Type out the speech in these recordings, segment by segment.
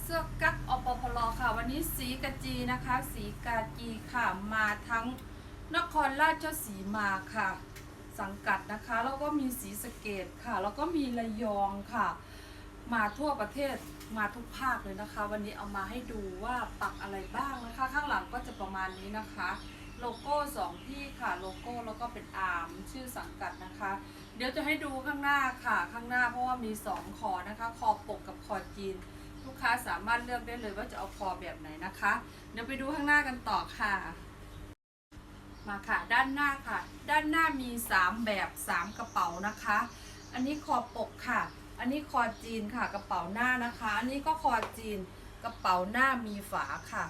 เสื้อกั๊กอปพลค่ะ วันนี้สีกาจีนะคะ สีกาจีค่ะมาทั้งนครราชสีมาค่ะ สังกัดนะคะแล้วก็มีสีสะเกตค่ะ แล้วก็มีระยองค่ะ มาทั่วประเทศมาทุกภาคเลยนะคะ วันนี้เอามาให้ดูว่าปักอะไรบ้างนะคะ ข้างหลังก็จะประมาณนี้นะคะ โลโก้สองที่ค่ะโลโก้แล้วก็เป็นอาร์มชื่อสังกัดนะคะ เดี๋ยวจะให้ดูข้างหน้าค่ะ ข้างหน้าเพราะว่ามีสองคอนะคะ คอปกกับคอจีน ลูกค้าสามารถเลือกได้เลยว่าจะเอาคอแบบไหนนะคะ เดี๋ยวไปดูข้างหน้ากันต่อค่ะ มาค่ะ ด้านหน้าค่ะ ด้านหน้ามี 3 แบบ 3 กระเป๋านะคะ อันนี้คอปกค่ะ อันนี้คอจีนค่ะ กระเป๋าหน้านะคะ อันนี้ก็คอจีน กระเป๋าหน้ามีฝาค่ะ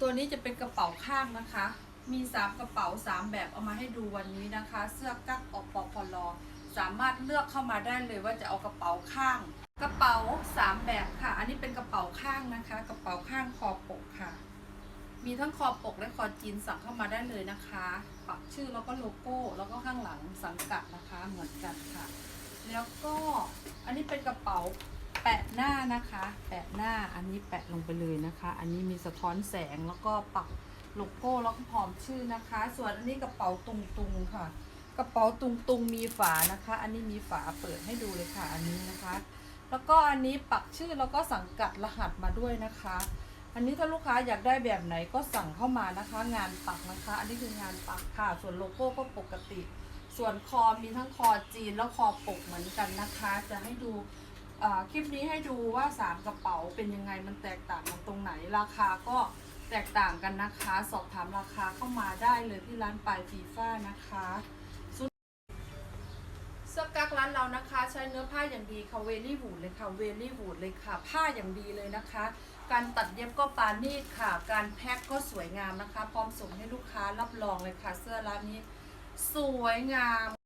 ตัวนี้จะเป็นกระเป๋าข้างนะคะ มี 3 กระเป๋า 3 แบบเอามาให้ดูวันนี้นะคะ เสื้อกั๊กอปพลอ สามารถเลือกเข้ามาได้เลยว่าจะเอากระเป๋าข้าง กระเป๋า 3 แบบค่ะ อันนี้เป็นกระเป๋าข้างนะคะ กระเป๋าข้างคอปกค่ะ มีทั้งคอปกและคอจีนสั่งเข้ามาได้เลยนะคะ ปักชื่อแล้วก็โลโก้ แล้วก็ข้างหลังสังกัดนะคะเหมือนกันค่ะ แล้วก็อันนี้เป็นกระเป๋าแปะหน้านะคะ แปะหน้าอันนี้แปะลงไปเลยนะคะ อันนี้มีสะท้อนแสงแล้วก็ปักโลโก้แล้วก็พร้อมชื่อนะคะ ส่วนอันนี้กระเป๋าตุงตุงๆค่ะ กระเป๋าตุงตุงๆมีฝานะคะ อันนี้มีฝาเปิดให้ดูเลยค่ะอันนี้นะคะ แล้วก็อันนี้ปักชื่อแล้วก็สังกัดรหัสมาด้วยนะคะ อันนี้ถ้าลูกค้าอยากได้แบบไหนก็สั่งเข้ามานะคะ งานปักนะคะ อันนี้คืองานปักค่ะ ส่วนโลโก้ก็ปกติ ส่วนคอมีทั้งคอจีนแล้วคอปกเหมือนกันนะคะ จะให้ดูคลิปนี้ให้ดูว่า 3 กระเป๋าเป็นยังไงมันแตกต่างกันตรงไหนราคาก็แตกต่างกันนะคะ สอบถามราคาเข้ามาได้เลยที่ร้านปลายฟีฟ้านะคะ กักร้านเรานะคะ ใช้เนื้อผ้าอย่างดีค่ะเวลี่วูดเลยค่ะเวลี่วูดเลยค่ะ ผ้าอย่างดีเลยนะคะ การตัดเย็บก็ปานีตค่ะ การแพ็คก็สวยงามนะคะ พร้อมส่งให้ลูกค้ารับรองเลยค่ะ เสื้อร้านนี้ สวยงาม